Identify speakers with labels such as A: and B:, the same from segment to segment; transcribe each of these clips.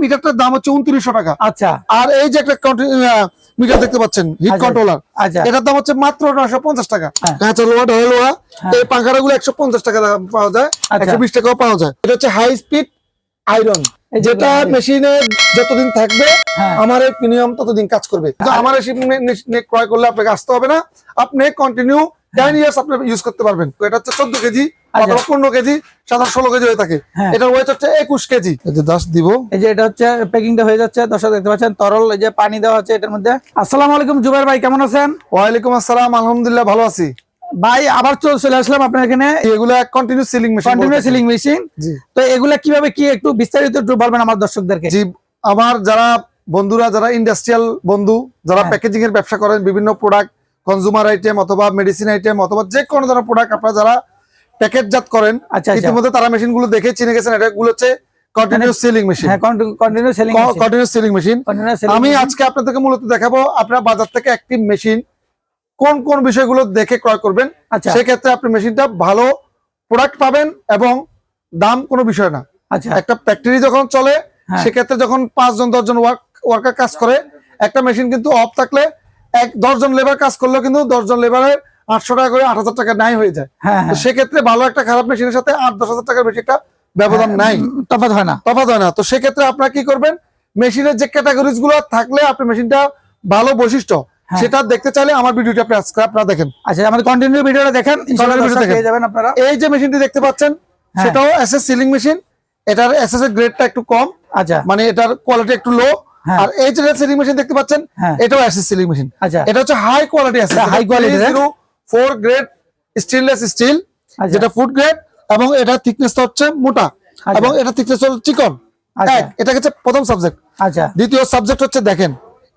A: মিটারটার দাম হচ্ছে উনত্রিশশো টাকা
B: আচ্ছা
A: আর এই যে একটা মিটার দেখতে পাচ্ছেন হিট
B: আচ্ছা।
A: কন্ট্রোলার
B: আচ্ছা
A: এটার দাম হচ্ছে মাত্র নয়শো পঞ্চাশ টাকা। কাঁচা লোহা ঢালাই লোহা। এই পাঙ্খাটা গুলো একশো পঞ্চাশ টাকা পাওয়া যায়
B: আচ্ছা।
A: একশো বিশ টাকাও পাওয়া যায় এটা হচ্ছে হাই স্পিড আয়রন যেটা মেশিনে যতদিন থাকবে
B: হ্যাঁ।
A: আমার এই প্রিমিয়াম ততদিন কাজ করবে আমার এই ক্রয় করলে আপনাকে আসতে হবে না আপনি কন্টিনিউ টেন ইয়ার্স আপনি ইউজ করতে পারবেন। এটা হচ্ছে চোদ্দ কেজি অথবা পনেরো কেজি সাধারণ ষোলো কেজি হয়ে থাকে।
B: হ্যাঁ।
A: এটার ওয়েট হচ্ছে একুশ কেজি। এই যে দাস দিব।
B: এই যে এটা হচ্ছে প্যাকিংটা হয়ে যাচ্ছে দর্শক দেখতে পাচ্ছেন তরল এই যে পানি দেওয়া হচ্ছে এটার মধ্যে। আসসালামু আলাইকুম জুবাইর ভাই কেমন আছেন?
A: ওয়ালাইকুম আসসালাম আলহামদুলিল্লাহ ভালো আছি।
B: ভাই আবার চলে আসলাম আপনার এখানে।
A: এগুলা continue sealing machine
B: continue sealing machine তো এগুলা কীভাবে কি একটু বিস্তারিত একটু বলবেন আমার দর্শকদেরকে?
A: জি আমার যারা বন্ধুরা যারা ইন্ডাস্ট্রিয়াল বন্ধু যারা। প্যাকেজিং এর ব্যবসা করেন বিভিন্ন প্রোডাক্ট কনজুমার আইটেম অথবা মেডিসিন আইটেম অথবা যে কোনো ধরনের প্রোডাক্ট আপনারা যারা প্যাকেটজাত করেন
B: আচ্ছা আচ্ছা।
A: ইতিমধ্যে তারা মেশিনগুলো দেখে চিনে গেছেন এটা গুলো হচ্ছে কন্টিনিউ সিলিং মেশিন
B: হ্যাঁ সেলিং
A: মেশিন আমি আজকে আপনাদেরকে মূলত দেখাবো আপনারা বাজার থেকে একটি মেশিন কোন কোন বিষয়গুলো দেখে ক্রয় করবেন।
B: আচ্ছা।
A: সেক্ষেত্রে আপনি মেশিনটা ভালো প্রোডাক্ট পাবেন এবং দাম কোনো বিষয় না।
B: আচ্ছা।
A: একটা ফ্যাক্টরি যখন চলে
B: হ্যাঁ।
A: সেক্ষেত্রে যখন পাঁচজন দশজন ওয়ার্ক ওয়ার্কার কাজ করে একটা মেশিন কিন্তু অফ থাকলে এক দশজন লেবার কাজ করলেও কিন্তু দশজন লেবারের আটশো টাকা করে আট হাজার টাকা নাই হয়ে যায়।
B: হ্যাঁ হ্যাঁ।
A: সেক্ষেত্রে ভালো একটা খারাপ মেশিনের সাথে আট দশ হাজার টাকার বেশি একটা ব্যবধান নাই।
B: উম, তফাৎ হয় না।
A: তফাৎ হয় না। তো সেক্ষেত্রে আপনারা কি করবেন? মেশিনের যে ক্যাটাগরিজগুলো থাকলে আপনি মেশিনটা ভালো বৈশিষ্ট্য
B: হ্যাঁ।
A: সেটা দেখতে চাইলে আমার ভিডিওটা আপনি আজকে আপনারা দেখেন।
B: আচ্ছা আমাদের কন্টিনিউ ভিডিওটা দেখেন যাবেন আপনারা।
A: এই যে মেশিনটি দেখতে পাচ্ছেন
B: হ্যাঁ।
A: সেটাও এসএস সিলিং মেশিন এটার এসএস এর গ্রেডটা একটু কম।
B: আচ্ছা।
A: মানে এটার কোয়ালিটি একটু লো
B: হ্যাঁ।
A: আর এই যে সিলিং মেশিন দেখতে পাচ্ছেন
B: হ্যাঁ।
A: এটাও অ্যাসিস সিলিং মেশিন।
B: আচ্ছা।
A: এটা হচ্ছে হাই কোয়ালিটি আছে
B: হ্যাঁ?
A: Four grade stainless steel. যেটা ফুড গ্রেড এবং এটা থিকনেসটা হচ্ছে মোটা
B: আচ্ছা।
A: এবং এটা থিকনেস হচ্ছে চিকন।
B: আচ্ছা।
A: এক এটা হচ্ছে প্রথম সাবজেক্ট
B: আচ্ছা।
A: দ্বিতীয় সাবজেক্ট হচ্ছে দেখেন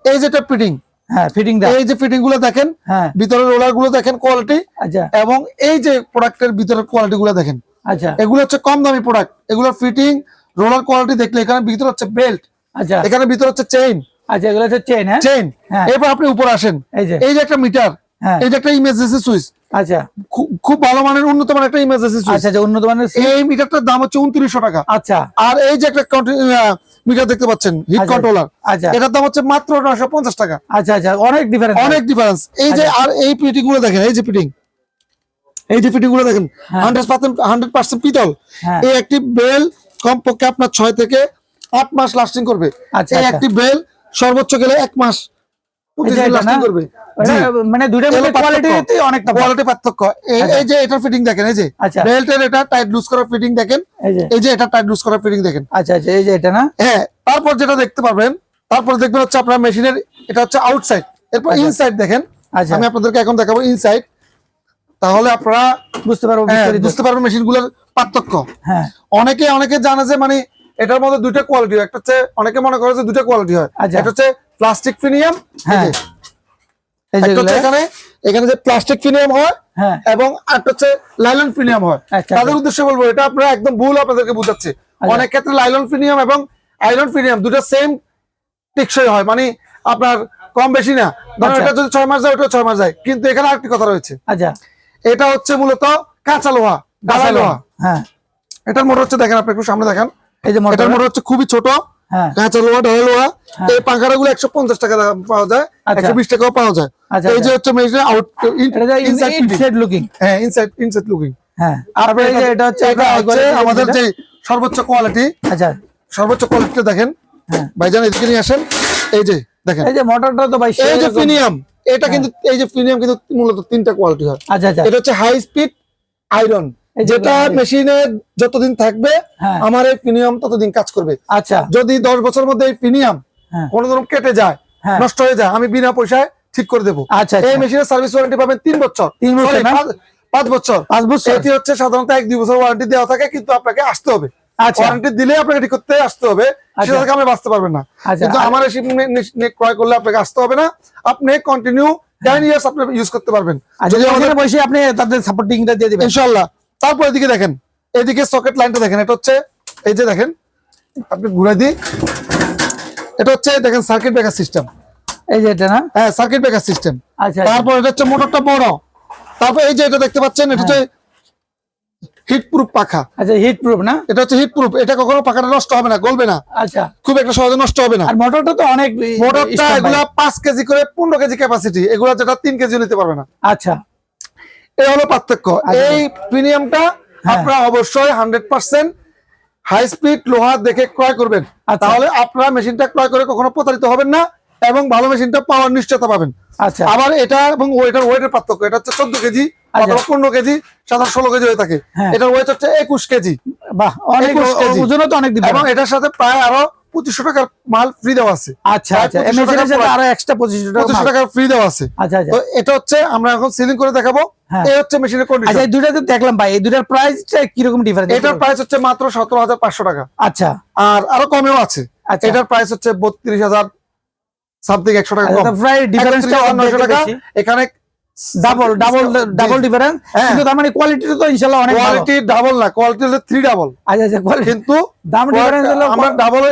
A: এই যেটা ফিটিং
B: হ্যাঁ ফিটিংটা
A: এই যে ফিটিংগুলো দেখেন
B: হ্যাঁ।
A: ভিতরের রোলারগুলো দেখেন কোয়ালিটি
B: আচ্ছা।
A: এবং এই যে প্রোডাক্টের ভিতরের কোয়ালিটি গুলো দেখেন।
B: আচ্ছা।
A: এগুলো হচ্ছে কম দামি প্রোডাক্ট এগুলোর ফিটিং রোলার কোয়ালিটি দেখলে এখানে ভিতরে হচ্ছে বেল্ট
B: আচ্ছা।
A: এখানে ভিতরে হচ্ছে চেইন
B: আচ্ছা এগুলো হচ্ছে চেন হ্যাঁ?
A: চেইন
B: হ্যাঁ।
A: এরপর আপনি উপরে আসেন।
B: এই যে।
A: এই যে একটা মিটার
B: হ্যাঁ।
A: এই যে একটা ইমার্জেন্সি সুইচ
B: আচ্ছা।
A: খুব ভালো মানের উন্নত মানের একটা ইমার্জেন্সি সুইচ
B: আচ্ছা আচ্ছা উন্নত মানের
A: এই মিটারটার দাম হচ্ছে উনত্রিশশো টাকা।
B: আচ্ছা।
A: আর এই যে একটা মিটার দেখতে পাচ্ছেন হিট
B: আচ্ছা।
A: কন্ট্রোলার
B: আচ্ছা।
A: এটার দাম হচ্ছে মাত্র নয়শো পঞ্চাশ টাকা।
B: আচ্ছা আচ্ছা অনেক ডিফারেন্স
A: অনেক ডিফারেন্স এই যে
B: আচ্ছা।
A: আর এই পিটিংগুলো দেখেন এই যে পিটিং এই যে ফিটিংগুলো দেখেন
B: হ্যাঁ।
A: হান্ড্রেড পার্সেন্ট হান্ড্রেড পার্সেন্ট পিতল।
B: হ্যাঁ।
A: এই একটি বেল কমপক্ষে আপনার ছয় থেকে আট মাস লাস্টিং করবে।
B: আচ্ছা, আচ্ছা।
A: একটি বেল সর্বোচ্চ গেলে এক মাস
B: মানে দুইটার মধ্যে
A: পার্থক্য।
B: কোয়ালিটি
A: কোয়ালিটি পার্থক্য। এই
B: আচ্ছা।
A: যে এটার ফিটিং দেখেন এই যে
B: আচ্ছা।
A: বেল্টের এটা টাইট লুজ করার ফিটিং দেখেন।
B: এই যে।
A: এটা টাইট লুজ করার ফিটিং দেখেন।
B: আচ্ছা আচ্ছা এই যে এটা না?
A: হ্যাঁ তারপর যেটা দেখতে পারবেন তারপর দেখবেন হচ্ছে আপনার মেশিনের এটা হচ্ছে আউটসাইড এরপর
B: আচ্ছা।
A: ইনসাইড দেখেন।
B: আচ্ছা।
A: আমি আপনাদেরকে এখন দেখাবো ইনসাইড তাহলে আপনারা
B: বুঝতে পারব
A: হ্যাঁ, বুঝতে পারবেন মেশিনগুলোর পার্থক্য।
B: হ্যাঁ।
A: অনেকে অনেকে জানে যে মানে এটার মধ্যে দুইটা কোয়ালিটি একটা হচ্ছে অনেকে মনে করে যে দুইটা কোয়ালিটি হয়।
B: আচ্ছা।
A: একটা হচ্ছে প্লাস্টিক ফিনিয়াম
B: হ্যাঁ।
A: এখানে এখানে যে প্লাস্টিক হয়
B: হ্যাঁ।
A: এবং একটা হচ্ছে লাইলন ফিনিয়াম হয়।
B: আচ্ছা,
A: তাদের
B: আচ্ছা।
A: উদ্দেশ্যে বলব এটা আপনারা একদম ভুল আপনাদেরকে বুঝাচ্ছে। অনেক ক্ষেত্রে লাইলন ফিনিয়াম এবং ফিনিয়াম দুটো সেম টেকসই হয়। মানে আপনার কম বেশি না। ধরুন
B: আচ্ছা।
A: এটা যদি ছয় মাস যায় ওটা ছয় মাস যায়। কিন্তু এখানে আরেকটি কথা রয়েছে।
B: আচ্ছা।
A: এটা হচ্ছে মূলত কাঁচা লোহা লোহা।
B: হ্যাঁ।
A: এটার মোটর হচ্ছে দেখেন আপনি একটু সামনে দেখেন।
B: এই যে মোটর
A: মোটর হচ্ছে খুবই ছোট
B: হ্যাঁ।
A: কাঁচা লোহা ঢালাই লোহা।
B: হ্যাঁ।
A: এই পাঙ্খাটা গুলো একশো পঞ্চাশ টাকা পাওয়া যায়
B: আচ্ছা।
A: একশো বিশ টাকাও পাওয়া যায়।
B: আচ্ছা
A: এই যে হচ্ছে আউট ইনসাইড
B: ইনসাইড লুকিং
A: হ্যাঁ ইনসাইড ইনসাইড লুকিং
B: হ্যাঁ। তারপরে এই যে এটা হচ্ছে
A: হচ্ছে আমাদের যে সর্বোচ্চ কোয়ালিটি
B: আচ্ছা।
A: সর্বোচ্চ কোয়ালিটিটা দেখেন।
B: হ্যাঁ।
A: ভাইজান এদিকে নিয়ে আসেন। এই যে দেখেন।
B: এই যে মোটরটা তো ভাই
A: এই যে প্রিমিয়াম এটা কিন্তু এই যে প্রিমিয়াম কিন্তু মূলত তিনটা কোয়ালিটি হয়।
B: আচ্ছা আচ্ছা।
A: এটা হচ্ছে হাই স্পিড আয়রন যেটা মেশিনে যতদিন থাকবে
B: হ্যাঁ।
A: আমার এই প্রিমিয়াম ততদিন কাজ করবে।
B: আচ্ছা।
A: যদি দশ বছরের মধ্যে এই প্রিমিয়াম
B: হ্যাঁ।
A: কোনো ধরুন কেটে যায়
B: হ্যাঁ।
A: নষ্ট হয়ে যায় আমি বিনা পয়সায় ঠিক করে দেবো।
B: আচ্ছা
A: এই
B: আচ্ছা
A: মেশিনের সার্ভিস ওয়ারেন্টি পাবেন তিন বছর।
B: তিন বছর
A: পাঁচ- বছর।
B: পাঁচ বছর?
A: এটি হচ্ছে সাধারণত এক দুই বছর ওয়ারেন্টি দেওয়া থাকে কিন্তু আপনাকে আসতে হবে।
B: আচ্ছা।
A: ওয়ারেন্টি দিলে আপনাকে ঠিক করতে আসতে হবে
B: আচ্ছা।
A: সেটা থেকে আপনি বাঁচতে পারবেন না। কিন্তু আমার এই machine নে- নে- ক্রয় করলে আপনাকে আসতে হবে না। আপনি কন্টিনিউ টেন ইয়ার্স আপনি ইউজ করতে পারবেন। যদি
B: যদি
A: আমাদের
B: ওখানে আপনি তাদের সাপোর্টিংটা দিয়ে দিবেন।
A: ইনশাল্লাহ তারপর এদিকে দেখেন এদিকে সকেট লাইনটা দেখেন এটা হচ্ছে এই যে দেখেন আপনি ঘুরে দিই এটা হচ্ছে দেখেন সার্কিট ব্রেকার সিস্টেম
B: এই যে এটা না?
A: হ্যাঁ সার্কিট ব্রেকার সিস্টেম
B: আচ্ছা
A: তারপর এটা হচ্ছে মোটরটা বড়। তারপর এই যে এটা দেখতে পাচ্ছেন এটা হচ্ছে হিট প্রুফ পাখা।
B: আচ্ছা হিট প্রুফ না?
A: এটা হচ্ছে হিট প্রুফ এটা কখনো পাখাটা নষ্ট হবে না গলবে না।
B: আচ্ছা।
A: খুব একটা সহজে নষ্ট হবে না।
B: আর মোটরটা তো অনেক
A: মোটরটা এগুলা পাঁচ কেজি করে পনেরো কেজি ক্যাপাসিটি এগুলা যেটা তিন কেজি নিতে পারবে না।
B: আচ্ছা।
A: এই হলো পার্থক্য
B: আচ্ছা।
A: এই প্রিমিয়ামটা
B: হ্যাঁ।
A: আপনারা অবশ্যই হান্ড্রেড পার্সেন্ট হাই স্পিড লোহা দেখে ক্রয় করবেন
B: আচ্ছা।
A: তাহলে আপনারা মেশিনটা ক্রয় করে কখনো প্রতারিত হবেন না এবং ভালো মেশিনটা পাওয়ার নিশ্চয়তা পাবেন
B: আচ্ছা
A: আবার এটা এবং ওয়েটার ওয়েটের পার্থক্য এটা হচ্ছে চোদ্দ কেজি
B: আচ্ছা।
A: অথবা পনেরো কেজি সাধারণ ষোলো কেজি হয়ে থাকে
B: হ্যাঁ।
A: এটার ওয়েট হচ্ছে একুশ কেজি
B: বাহ অনেক
A: 21 কেজি।
B: ওজনও তো অনেক
A: এবং এটার সাথে প্রায় আরও পঁচিশশো টাকার মাল ফ্রি দেওয়া আছে।
B: আচ্ছা আচ্ছা
A: 25
B: মেশিনের
A: টাকা
B: সাথে
A: পুরো-
B: আরও এক্সট্রা পঁচিশশো
A: পঁচিশশো টাকার ফ্রি দেওয়া আছে।
B: আচ্ছা
A: তো এটা হচ্ছে আমরা এখন সিলিং করে দেখাবো।
B: হ্যাঁ।
A: এই হচ্ছে মেশিনের
B: আচ্ছা এই দেখলাম ভাই। এই দুইটার প্রাইসটা কীরকম ডিফারেন্স
A: এটার প্রাইস হচ্ছে মাত্র সতেরো হাজার পাঁচশো টাকা।
B: আচ্ছা।
A: আর আরও কমেও আছে। এটার প্রাইস হচ্ছে বত্রিশ হাজার সামথিং একশো টাকা কম।
B: প্রায় ডিফারেন্সটা
A: 31,900 টাকা। এখানে
B: ডাবল ডাবল ডাবল ডিফারেন্স
A: হ্যাঁ।
B: কিন্তু তার মানে কোয়ালিটিটা তো ইনশাআল্লাহ অনেক
A: কোয়ালিটি ডাবল না কোয়ালিটি হচ্ছে থ্রি ডাবল
B: আচ্ছা আচ্ছা কোয়ালিটি
A: কিন্তু
B: দাম ডিফারেন্স হলো
A: আমরা ডাবল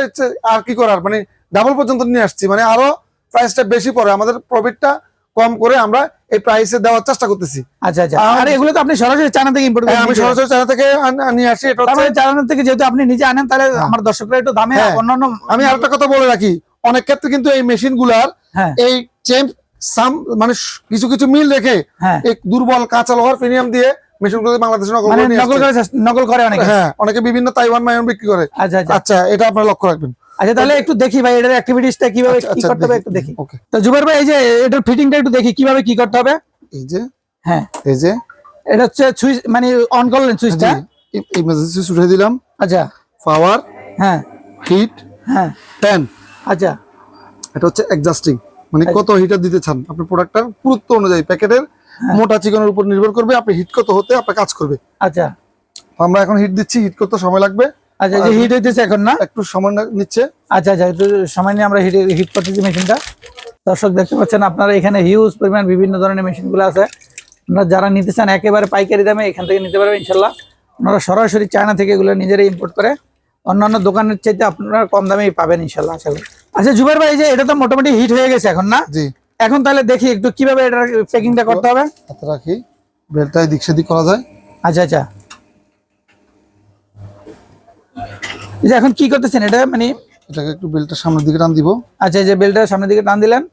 A: আর কি করার? মানে ডাবল পর্যন্ত নিয়ে আসছি মানে আরও প্রাইসটা বেশি পড়ে। আমাদের প্রফিটটা কম করে আমরা এই প্রাইসে দেওয়ার চেষ্টা করতেছি।
B: আচ্ছা আচ্ছা।
A: আর-
B: এগুলো তো আপনি সরাসরি চায়না থেকে ইম্পোর্ট
A: হ্যাঁ,
B: করেন
A: আমি সরাসরি চায়না থেকে নিয়ে আসি। এটা হচ্ছে
B: মানে চায়না থেকে যেহেতু আপনি নিজে আনেন তাহলে আমার দর্শকরা একটু দামে
A: হ্যাঁ।
B: অন্যান্য
A: আমি আরেকটা কথা বলে রাখি। অনেক ক্ষেত্রে কিন্তু এই মেশিনগুলার
B: হ্যাঁ।
A: এই চেম সাম মানে কিছু কিছু মিল রেখে
B: হ্যাঁ।
A: এই দুর্বল কাঁচা লোহার প্রিমিয়াম দিয়ে মেশিন বাংলাদেশে নকল
B: মানে
A: করে
B: নকল করে নকল করে অনেকে।
A: হ্যাঁ অনেকে বিভিন্ন তাইওয়ান মাইওয়ান বিক্রি করে।
B: আচ্ছা আচ্ছা।
A: আচ্ছা এটা আপনারা লক্ষ্য রাখবেন।
B: আচ্ছা তাহলে একটু দেখি ভাই এটার অ্যাক্টিভিটিসটা কীভাবে
A: আচ্ছা,
B: কি
A: আচ্ছা,
B: করতে হবে একটু দেখি।
A: ওকে
B: তো জুবাইর ভাই এই যে এটার ফিটিংটা একটু দেখি কীভাবে কি করতে হবে?
A: এই যে
B: হ্যাঁ।
A: এই যে।
B: এটা হচ্ছে সুইচ মানে অন করলেন সুইচটা
A: ইমার্জেন্সি দিলাম।
B: আচ্ছা।
A: পাওয়ার
B: হ্যাঁ।
A: হিট
B: হ্যাঁ।
A: ফ্যান
B: আচ্ছা।
A: এটা হচ্ছে অ্যাডজাস্টিং মানে কত হিটার দিতে চান? আপনার প্রোডাক্টটার পুরুত্ব অনুযায়ী প্যাকেটের
B: হ্যাঁ।
A: মোটা চিকনের উপর নির্ভর করবে আপনি হিট কত হতে আপনার কাজ করবে।
B: আচ্ছা।
A: আমরা এখন হিট দিচ্ছি হিট করতে সময় লাগবে।
B: আচ্ছা যে হিট হইতেছে এখন না?
A: একটু সময় নিচ্ছে।
B: আচ্ছা আচ্ছা একটু সময় নিয়ে আমরা হিট হিট করতেছি মেশিনটা। দর্শক দেখতে পাচ্ছেন আপনারা এখানে হিউজ পরিমাণ বিভিন্ন ধরনের মেশিনগুলো আছে। আপনারা যারা নিতে চান একেবারে পাইকারি দামে এখান থেকে নিতে পারবেন ইনশাল্লাহ আপনারা সরাসরি চায়না থেকে এগুলো নিজেরাই ইম্পোর্ট করে। অন্যান্য দোকানের চাইতে আপনারা কম দামেই পাবেন ইনশাল্লাহ আশা করি। আচ্ছা জুবাইর ভাই যে এটা তো মোটামুটি হিট হয়ে গেছে এখন না?
A: জি।
B: এখন তাহলে দেখি একটু কীভাবে এটার প্যাকিংটা করতে হবে।
A: হাতে রাখি। বেলটা এদিক সেদিক করা যায়।
B: আচ্ছা আচ্ছা। এই যে এখন কি করতেছেন? এটা মানে
A: এটাকে একটু বেলটা সামনের দিকে টান দিব।
B: আচ্ছা এই যে বেলটা সামনের দিকে টান দিলেন।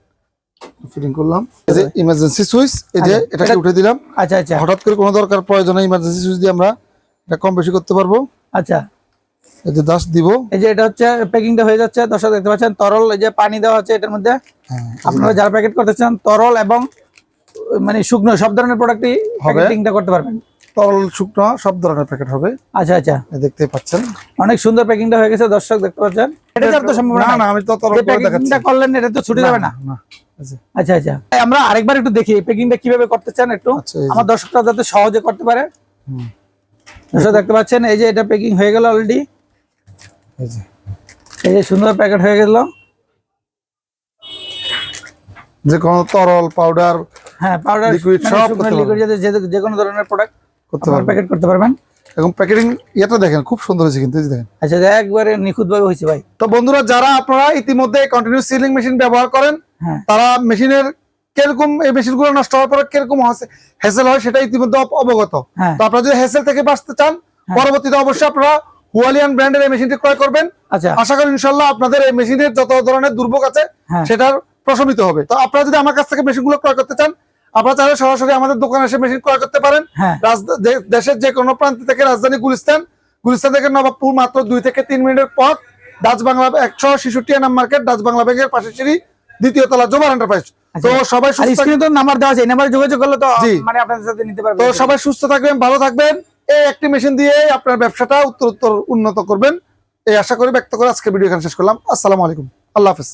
A: ফিটিং করলাম। এই যে ইমার্জেন্সি সুইচ এই যে
B: আচ্ছা,
A: এটাকে উঠে দিলাম।
B: আচ্ছা আচ্ছা।
A: হঠাৎ করে কোনো দরকার প্রয়োজনে ইমার্জেন্সি সুইচ দিয়ে আমরা এটা কম বেশি করতে পারব।
B: আচ্ছা।
A: এই যে দাস দিব।
B: এই যে এটা হচ্ছে প্যাকিংটা হয়ে যাচ্ছে। দর্শক দেখতে পাচ্ছেন তরল এই যে পানি দেওয়া হচ্ছে এটার মধ্যে।
A: হ্যাঁ
B: আপনারা যারা প্যাকেট করতে চান তরল এবং মানে শুকনো সব ধরনের প্রোডাক্টই। প্যাকেটিংটা করতে পারবেন।
A: তরল শুকনো সব ধরনের প্যাকেট হবে।
B: আচ্ছা আচ্ছা।
A: দেখতে পাচ্ছেন।
B: অনেক সুন্দর প্যাকিংটা হয়ে গেছে দর্শক দেখতে পাচ্ছেন। এটা তো সম্ভাবনা
A: না না আমি তো তরল
B: প্যাকিংটা করলেন এটা তো ছুটে যাবে না। আচ্ছা আচ্ছা। আমরা আরেকবার একটু দেখি প্যাকিংটা কীভাবে করতে চান একটু।
A: আচ্ছা।
B: আমার দর্শকরা যাতে সহজে করতে পারে।
A: হুম,
B: দর্শক দেখতে পাচ্ছেন এই যে এটা প্যাকিং হয়ে গেল অলরেডি
A: এই যে।
B: সুন্দর প্যাকেট হয়ে গেল।
A: যে কোনো তরল পাউডার
B: হ্যাঁ পাউডার
A: Liquid সব করতে পারবেন।
B: লিকুইড যে কোনো ধরনের প্রোডাক্ট
A: করতে পারবেন।
B: প্যাকেট করতে পারবেন।
A: এবং প্যাকেটিং ইয়েটা দেখেন খুব সুন্দর হয়েছে কিন্তু দেখেন।
B: আচ্ছা একবারে নিখুঁত ভাবে হয়েছে ভাই।
A: তো বন্ধুরা যারা আপনারা ইতিমধ্যে কন্টিনিউ সিলিং মেশিন ব্যবহার করেন
B: হ্যাঁ।
A: তারা মেশিনের কীরকম এই মেশিনগুলো নষ্ট হওয়ার পরে কীরকম হেসেল হয় সেটা ইতিমধ্যে অবগত।
B: হ্যাঁ।
A: তো আপনারা যদি হেসেল থেকে বাঁচতে চান পরবর্তীতে অবশ্যই আপনারা হুয়ালিয়ান ব্র্যান্ডের এই মেশিনটি ক্রয় করবেন।
B: আচ্ছা।
A: আশা করি ইনশাল্লাহ আপনাদের এই মেশিনের যত ধরনের দুর্ভোগ আছে
B: হ্যাঁ।
A: সেটার প্রশমিত হবে। তো আপনারা যদি আমার কাছ থেকে মেশিনগুলো ক্রয় করতে চান আপনারা চাইলে সরাসরি আমাদের দোকানে এসে মেশিন ক্রয় করতে পারেন।
B: হ্যাঁ।
A: দেশের যে কোনো প্রান্ত থেকে রাজধানী গুলিস্তান গুলিস্তান থেকে নবাবপুর মাত্র দুই থেকে তিন মিনিটের পথ। ডাচ বাংলা একশো শিশুটি নাম মার্কেট ডাচ বাংলা ব্যাংকের পাশে সিঁড়ি। দ্বিতীয় তলা জোবার এন্টারপ্রাইজ তো সবাই
B: স্ক্রিনে তো নাম্বার দেওয়া আছে নাম্বার নাম্বারে যোগাযোগ করলে তো মানে আপনাদের সাথে নিতে পারবেন
A: তো সবাই সুস্থ থাকবেন ভালো থাকবেন। এই একটি মেশিন দিয়ে আপনার ব্যবসাটা উত্তর উত্তর উন্নত করবেন। এই আশা করি ব্যক্ত করে আজকে ভিডিও এখানে শেষ করলাম। আসসালামু আলাইকুম। আল্লাহ হাফেজ।